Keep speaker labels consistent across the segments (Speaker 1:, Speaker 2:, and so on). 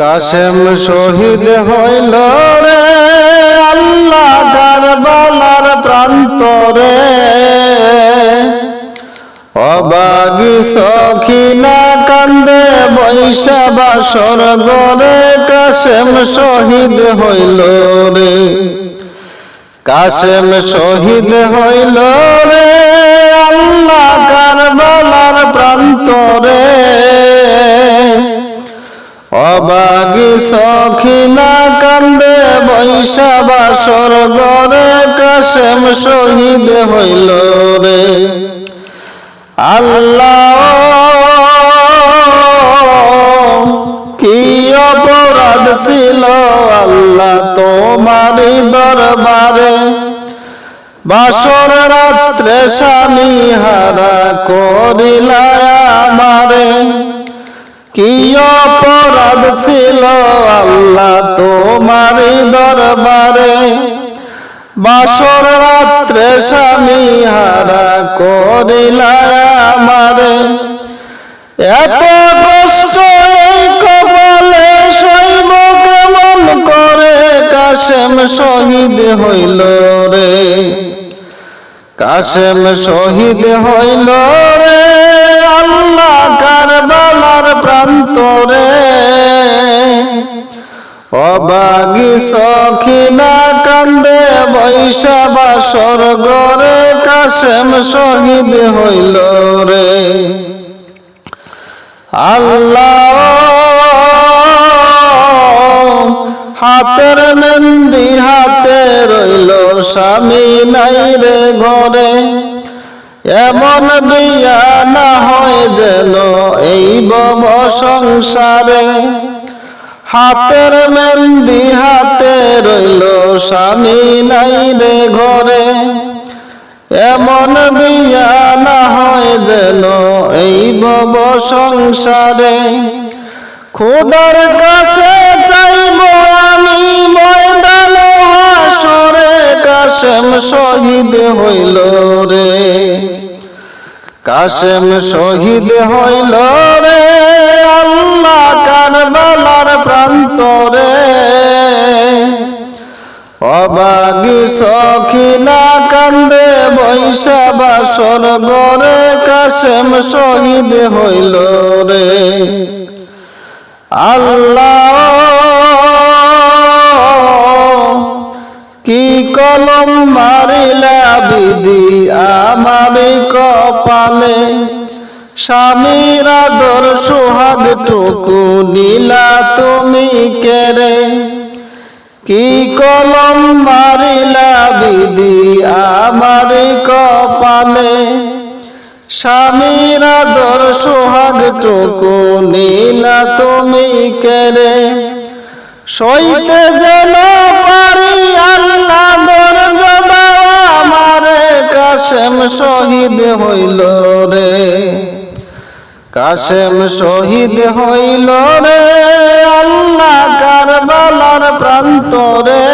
Speaker 1: কাশেম শহীদ হইল রে, আল্লাহ কারবালার প্রান্তরে। অবাগি সখিনা কান্দে বৈশা বাসর গরে কাশেম শহীদ হইল রে। কাশেম শহীদ হইল রে, আল্লাহ কারবালার প্রান্তরে। বাসর গরে কাশেম শহীদ হইল রে। আল্লাহ, কি অপরাধ ছিল? আল্লাহ তোমারই দরবারে। বাসর রাত্রে স্বামী হারা করিলা আমারে। কি অপরাধ ছিল? আল্লাহ তোমারই দরবারে বাসর রাত্রে স্বামী হারা করিলা আমারে। এত কষ্ট এই কপালে শৈব কেমন করে কাশেম শহীদ হইল রে। কাশেম শহীদ হইল প্রান্তরে। অবাগি সখিনা কান্দে বৈশা বাসর গরে কাশেম শহীদ হইল রে। আল্লাহ, হাতের মেন্দি হাতে রইল, স্বামী নাই রে ঘরে। এমন বিয়া না হয় বব সংসারে। হাতের মেন্দি হাতে রইল, স্বামী নাই রে ঘরে। এমন বিয়া না হয় যেন এই বব সংসারে। খোদার কাছে চাইব আমি ময়দান হাসরে, কাশেম শহীদ হইল রে। কাশেম শহীদ হইল রে। কারবালার প্রান্তরে। অবাগি সখিনা কান্দে বৈশা বাসর গরে কাশেম শহীদ হইল রে। আল্লাহ, কি কলম মারিলা বিধি আমার কপালে। স্বামীর আদর সোহাগ টুকু নীলা তুমি কেরে কি কলম মারিলা বিধি আমার কপালে? স্বামীর আদর সোহাগ টুকু নীলা তুমি কেরে সইতে যেন পারি আল্লাহ দর আমারে কাশেম শহীদ হইল রে। কাশেম শহীদ হইল রে আল্লাহ কারবালার প্রান্তরে।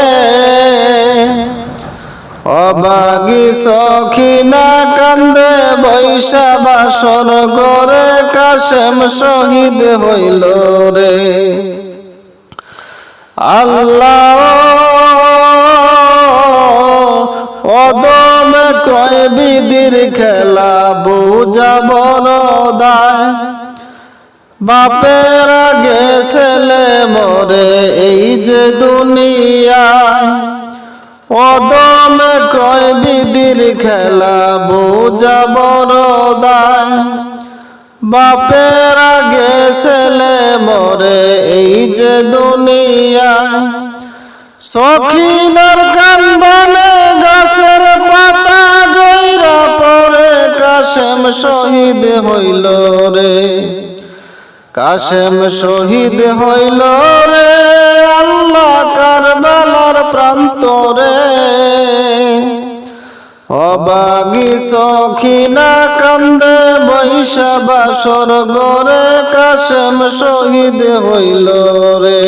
Speaker 1: অবাগি সখিনা কান্দে বৈশা বাসর গরে কাশেম শহীদ হইল রে। আল্লাহ কয় বিদির খেলা বুঝাব দায় বাপের আগে ছেলে মরে এই যে দুনিয়া অদমে কয় বিদির খেলা বুঝাব দায় বাপের আগে ছেলে মরে এই যে দুনিয়া সখিনার কান্দনে শহীদ হইল রে। কাশেম শহীদ হইল রে। আল্লাহ কারবালার প্রান্তরে অবাগি সখিনা কান্দে বৈশা বাসর গরে কাশেম শহীদ হইল রে।